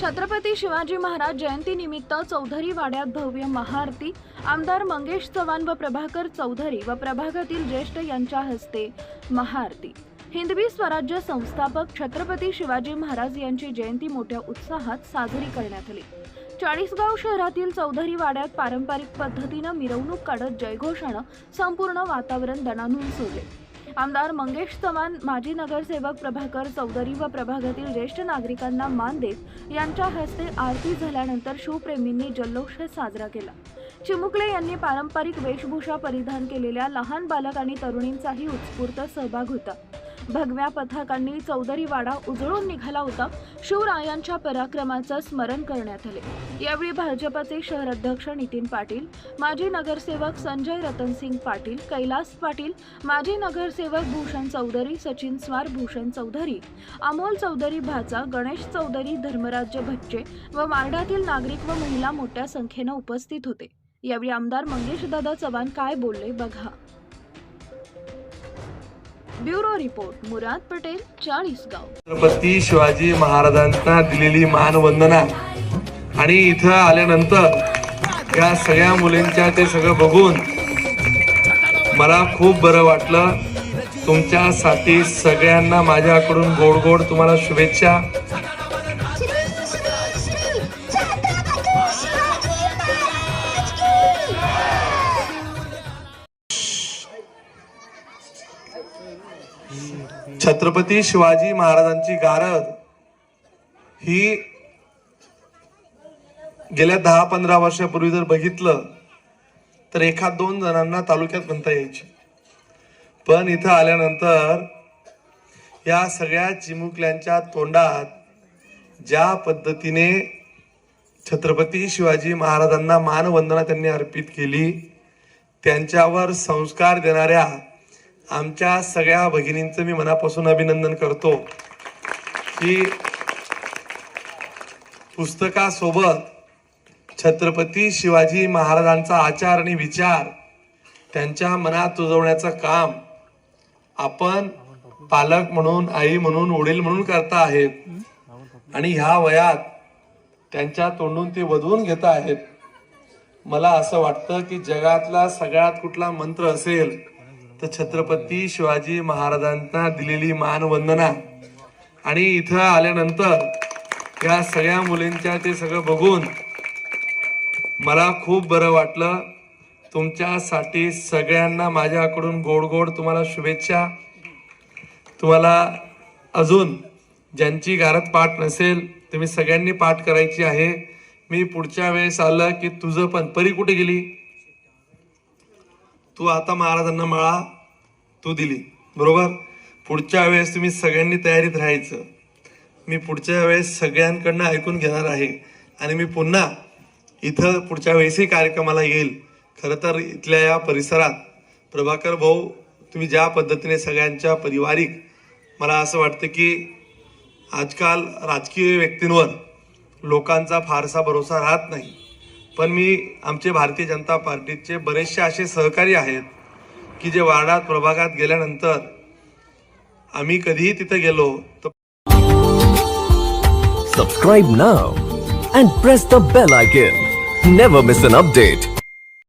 छत्रपती शिवाजी महाराज जयंतीनिमित्त चौधरी वाड्यात भव्य महाआरती. आमदार मंगेश चव्हाण व प्रभाकर चौधरी व प्रभागातील ज्येष्ठ यांच्या हस्ते महाआरती. हिंदवी स्वराज्य संस्थापक छत्रपती शिवाजी महाराज यांची जयंती मोठ्या उत्साहात साजरी करण्यात आली. चाळीसगाव शहरातील चौधरी वाड्यात पारंपरिक पद्धतीनं मिरवणूक काढत जयघोषानं संपूर्ण वातावरण दणानून सोडले. आमदार मंगेश चव्हाण माजी नगरसेवक प्रभाकर चौधरी व प्रभागातील ज्येष्ठ नागरिकांना मान देत यांच्या हस्ते आरती झाल्यानंतर शिवप्रेमींनी जल्लोष साजरा केला. चिमुकले यांनी पारंपरिक वेशभूषा परिधान केलेल्या लहान बालक आणि तरुणींचाही उत्स्फूर्त सहभाग होता. भगव्या पथकांनी चौधरी वाडा उजळून निघाला होता. शिवरायांच्या पराक्रमाचं स्मरण करण्यात आले. यावेळी भाजपचे शहर अध्यक्ष नितीन पाटील माजी नगरसेवक संजय रतनसिंग पाटील कैलास पाटील माजी नगरसेवक भूषण चौधरी सचिन स्वार भूषण चौधरी अमोल चौधरी भाचा गणेश चौधरी धर्मराज्य भच्चे व मार्डातील नागरिक व महिला मोठ्या संख्येनं उपस्थित होते. यावेळी आमदार मंगेशदादा चव्हाण काय बोलले बघा. Bureau report Murad Patel Chalisgaon. Chhatrapati Shivaji महाराजांना दिलेली मानवंदना आणि इथं आल्यानंतर या सगळ्या मुलींच्या ते सगळं बघून मला खूप बरं वाटलं. तुमच्यासाठी सगळ्यांना माझ्याकडून गोड गोड तुम्हाला शुभेच्छा. छत्रपती शिवाजी महाराजांची गारद ही गेल्या दहा पंधरा वर्षापूर्वी जर बघितलं तर एखाद दोन जणांना तालुक्यात म्हणता यायची. पण इथं आल्यानंतर या सगळ्या चिमुकल्यांच्या तोंडात ज्या पद्धतीने छत्रपती शिवाजी महाराजांना मानवंदना त्यांनी अर्पित केली त्यांच्यावर संस्कार देणाऱ्या आमच्या सगळ्या भगिनींचं मी मनापासून अभिनंदन करतो की पुस्तकासोबत छत्रपती शिवाजी महाराजांचा आचार आणि विचार त्यांच्या मनात रुजवण्याचं काम आपण पालक म्हणून आई म्हणून वडील म्हणून करता आहेत. आणि ह्या वयात त्यांच्या तोंडून ते वधवून घेत आहेत. मला असं वाटतं की जगातला सगळ्यात कुठला मंत्र असेल तर छत्रपती शिवाजी महाराजांना दिलेली मानवंदना आणि इथं आल्यानंतर या सगळ्या मुलींच्या ते सगळं बघून मला खूप बरं वाटलं. तुमच्यासाठी सगळ्यांना माझ्याकडून गोड गोड तुम्हाला शुभेच्छा. तुम्हाला अजून ज्यांची घरात पाठ नसेल तुम्ही सगळ्यांनी पाठ करायची आहे. मी पुढच्या वेळेस आलं की तुझं पण. परी कुठे गेली? तू आता महाराजांना माळा तू दिली. बरोबर? पुढच्या वेळेस तुम्ही सगळ्यांनी तयारीत राहायचं. मी पुढच्या वेळेस सगळ्यांकडनं ऐकून घेणार आहे. आणि मी पुन्हा इथं पुढच्या वेळेसही कार्यक्रमाला येईल. खरं तर इथल्या या परिसरात प्रभाकर भाऊ तुम्ही ज्या पद्धतीने सगळ्यांच्या पारिवारिक मला असं वाटतं की आजकाल राजकीय व्यक्तींवर लोकांचा फारसा भरोसा राहत नाही. पण मी आमचे भारतीय जनता पार्टीचे बरेचसे असे सहकारी आहेत की जे वार्डात प्रभागात गेल्यानंतर आम्ही कधीही तिथे गेलो तर subscribe now and press the bell icon never miss an update